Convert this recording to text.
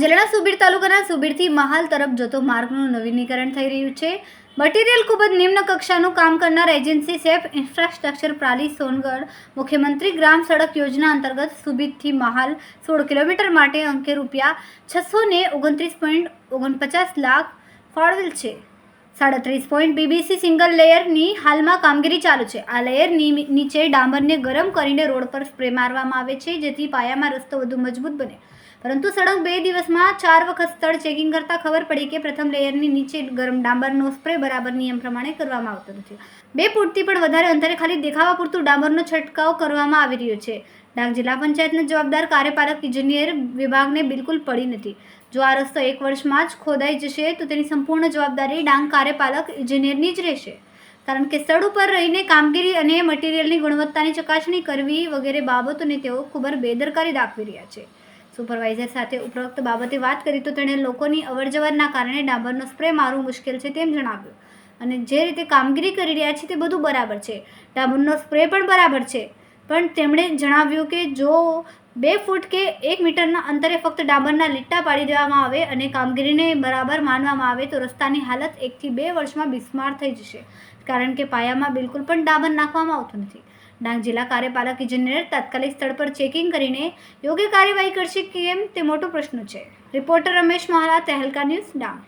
જિલ્લાના સુબીર તાલુકાના સુબીરથી મહાલ તરફ જતો માર્ગનું નવીનીકરણ થઈ રહ્યું છે. મટીરિયલ ખૂબ જ નિમ્ન કક્ષાનું કામ કરનાર એજન્સી સેફ ઇન્ફ્રાસ્ટ્રક્ચર પ્રાલી સોનગઢ મુખ્યમંત્રી ગ્રામ સડક યોજના અંતર્ગત સુબીરથી મહાલ સોળ કિલોમીટર માટે અંકે રૂપિયા છસો ઓગણત્રીસ પોઈન્ટ ઓગણપચાસ લાખ ફાળવેલ છે. સાડત્રીસ પોઈન્ટ બીબીસી સિંગલ લેયરની હાલમાં કામગીરી ચાલુ છે. આ લેયરની નીચે ડામરને ગરમ કરીને રોડ પર સ્પ્રે મારવામાં આવે છે, જેથી પાયામાં રસ્તો વધુ મજબૂત બને. પરંતુ સડક બે દિવસમાં ચાર વખત સ્થળ ચેકિંગ કરતાં ખબર પડી કે પ્રથમ લેયરની નીચે ગરમ ડાંબરનો સ્પ્રે બરાબર નિયમ પ્રમાણે કરવામાં આવતો નથી. બે ફૂટથી પણ વધારે અંતરે ખાલી દેખાવા પૂરતું ડામરનો છંટકાવ કરવામાં આવી રહ્યો છે. ડાંગ જિલ્લા પંચાયતના જવાબદાર કાર્યપાલક ઇજનેર વિભાગને બિલકુલ પડી નથી. જો આ રસ્તો એક વર્ષમાં જ ખોદાઈ જશે, તો તેની સંપૂર્ણ જવાબદારી ડાંગ કાર્યપાલક ઇજનેરની જ રહેશે. કારણ કે સ્થળ ઉપર રહીને કામગીરી અને મટીરિયલની ગુણવત્તાની ચકાસણી કરવી વગેરે બાબતોને તેઓ ખૂબ જ બેદરકારી દાખવી રહ્યા છે. સુપરવાઇઝર સાથે ઉપરોક્ત બાબતે વાત કરી તો તેણે લોકોની અવરજવરના કારણે ડાંબરનો સ્પ્રે મારવું મુશ્કેલ છે તેમ જણાવ્યું. અને જે રીતે કામગીરી કરી રહ્યા છે તે બધું બરાબર છે. ડાંબરનો સ્પ્રે પણ બરાબર છે. પણ તેમણે જણાવ્યું કે જો બે ફૂટ કે એક મીટરના અંતરે ફક્ત ડાબરના લીટા પાડી દેવામાં આવે અને કામગીરીને બરાબર માનવામાં આવે તો રસ્તાની હાલત એકથી બે વર્ષમાં બિસ્માર થઈ જશે. કારણ કે પાયામાં બિલકુલ પણ ડાબર નાખવામાં આવતું નથી. ડાંગ જિલ્લા કાર્યપાલક ઇજનેર તાત્કાલિક સ્થળ પર ચેકિંગ કરીને યોગ્ય કાર્યવાહી કરશે કેમ તે મોટો પ્રશ્ન છે. Reporter Ramesh Mahara Tehelka news Dang.